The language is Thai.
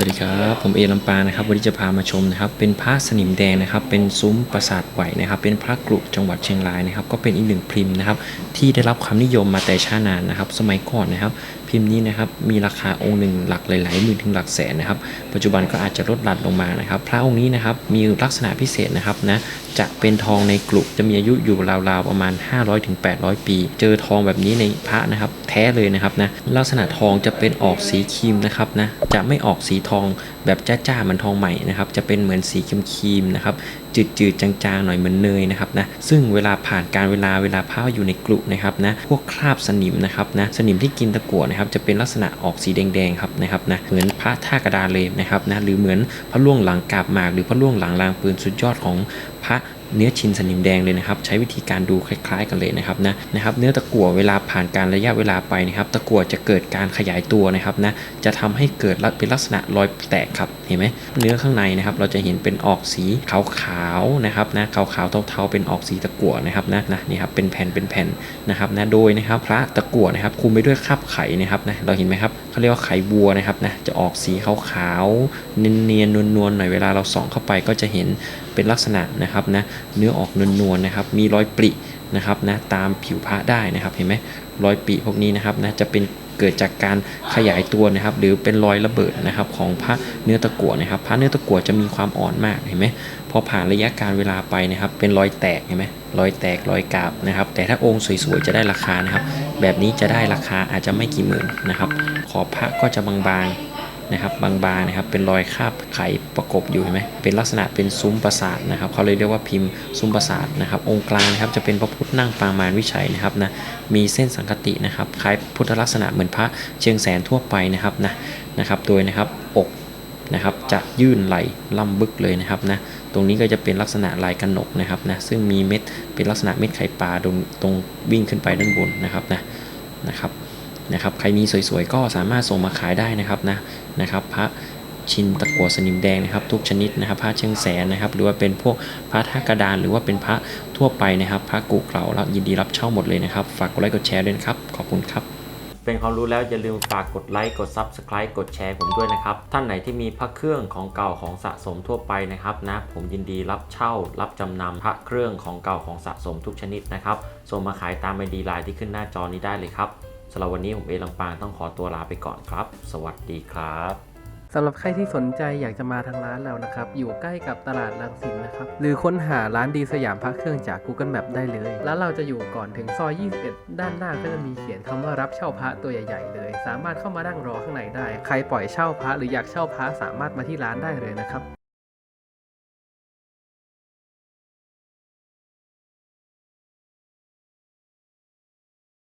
วัสดีครับผมเอลำปางนะครับวันนี้จะพามาชมนะครับ เป็นพระสนิมแดงนะครับ เป็นซุ้มปราสาทไหวนะครับ เป็นพระกรุจังหวัดเชียงรายนะครับ ก็เป็นอีกหนึ่งพิมพ์นะครับ ที่ได้รับความนิยมมาแต่ช้านานนะครับ สมัยก่อนนะครับ พิมพ์นี้นะครับมีราคาองค์หนึ่งหลักหลายหมื่นถึงหลักแสนนะครับปัจจุบันก็อาจจะลดหลั่นลงมานะครับ พระองค์นี้นะครับมีลักษณะพิเศษนะครับนะจะเป็นทองในกรุจะมีอายุอยู่ราวๆประมาณ 500-800ถึง800 ปี เจอทองแบบนี้ในพระนะครับแท้เลยนะครับนะลักษณะทองจะเป็นออกสีครีมนะครับนะจะไม่ออกสีทองแบบจ้าๆเหมือนทองใหม่นะครับจะเป็นเหมือนสีครีมๆนะครับจืดๆจางๆหน่อยเหมือนเนยนะครับนะซึ่งเวลาผ่านการเวลาเวลาผ้าอยู่ในกลุนะครับนะพวกคราบสนิมนะครับนะสนิมที่กินตะกั่วนะครับจะเป็นลักษณะออกสีแดงๆครับนะครับนะเหมือนพระท่ากระดาเลยนะครับนะหรือเหมือนพระล่วงหลังกาบหมาก หรือพระล่วงหลังรางปืนสุดยอดของพระ เนื้อชินสนิมแดงเลยนะครับ ใช้วิธีการดูคล้ายๆ กันเลยนะครับนะนะครับ เนื้อตะกั่วเวลาผ่านการระยะเวลาไปนะครับ ตะกั่วจะเกิดการขยายตัวนะครับนะจะทำให้เกิดเป็นลักษณะรอยแตกครับเห็นไหมเนื้อข้างในนะครับ เราจะเห็นเป็นออกสีขาวๆนะครับนะขาวๆเทาๆเป็นออกสีตะกั่วนะครับนะนะนี่ครับเป็นแผ่นเป็นแผ่นนะครับนะโดยนะครับพระตะกั่วนะครับคุมไปด้วยคราบไข่นะครับนะเราเห็นไหมครับเขาเรียกว่าไข่บัวนะครับนะจะออกสีขาวๆเนียนๆนวลๆหน่อยเวลาเราส่องเข้าไปก็จะเห็นเป็นลักษณะนะครับนะเนื้อออกนวลๆนะครับ มีรอยปรินะครับนะตามผิวพระได้นะครับ เห็นไหมรอยปริพวกนี้นะครับนะจะเป็นเกิดจากการขยายตัวนะครับ หรือเป็นรอยระเบิดนะครับของพระเนื้อตะกั่วนะครับพระเนื้อตะกั่วจะมีความอ่อนมากเห็นไหมพอผ่านระยะการเวลาไปนะครับ เป็นรอยแตกเห็นไหมรอยแตกรอยกาบนะครับ แต่ถ้าองค์สวยๆจะได้ราคานะครับ แบบนี้จะได้ราคาอาจจะไม่กี่หมื่นนะครับ ขอบพระก็จะบางๆ นะครับบางๆนะครับเป็นรอยคาบไขประกบอยู่เห็นไหมเป็นลักษณะเป็นซุ้มปราสาทนะครับเขาเลยเรียกว่าพิมพ์ซุ้มปราสาทนะครับองค์กลางนะครับจะเป็นพระพุทธนั่งปางมารวิชัยนะครับนะมีเส้นสังคตินะครับคล้ายพุทธลักษณะเหมือนพระเชียงแสนทั่วไปนะครับนะนะครับโดยนะครับอกนะครับจะยื่นไหลล่ำบึกเลยนะครับนะตรงนี้ก็จะเป็นลักษณะลายกระหนกนะครับนะซึ่งมีเม็ดเป็นลักษณะเม็ดไข่ปลาตรงตรงวิ่งขึ้นไปด้านบนนะครับนะนะครับ นะครับใครมีสวยๆก็สามารถส่งมาขายได้นะครับนะนะครับพระชินตะกัวสนิมแดงนะครับทุกชนิดนะครับ พระเชียงแสนนะครับ หรือว่าเป็นพวกพระท่ากระดาน หรือว่าเป็นพระทั่วไปนะครับ พระกุเก่าแล้วยินดีรับเช่าหมดเลยนะครับ ฝากกดไลค์กดแชร์ด้วยครับ ขอบคุณครับ เป็นความรู้แล้วอย่าลืมฝากกดไลค์กด Subscribe กดแชร์ผมด้วยนะครับ ท่านไหนที่มีพระเครื่องของเก่าของสะสมทั่วไปนะครับนะผมยินดีรับเช่า รับจำนำพระเครื่องของเก่าของสะสมทุกชนิดนะครับส่งมาขายตามไอดีไลน์ที่ขึ้นหน้าจอนี้ได้เลยครับ สำหรับวันนี้ผมเอลำปางต้องขอตัวลาไปก่อนครับ สวัสดีครับสำหรับใครที่สนใจอยากจะมาทางร้านเรานะครับ อยู่ใกล้กับตลาดรังสิตนะครับ หรือค้นหาร้านดีสยามพระเครื่องจาก Google Map ได้เลย แล้วเราจะอยู่ก่อนถึงซอย 21 ด้านหน้าก็จะมีเขียนคำว่ารับเช่าพระตัวใหญ่ๆเลย สามารถเข้ามานั่งรอข้างในได้ ใครปล่อยเช่าพระหรืออยากเช่าพระสามารถมาที่ร้านได้เลยนะครับ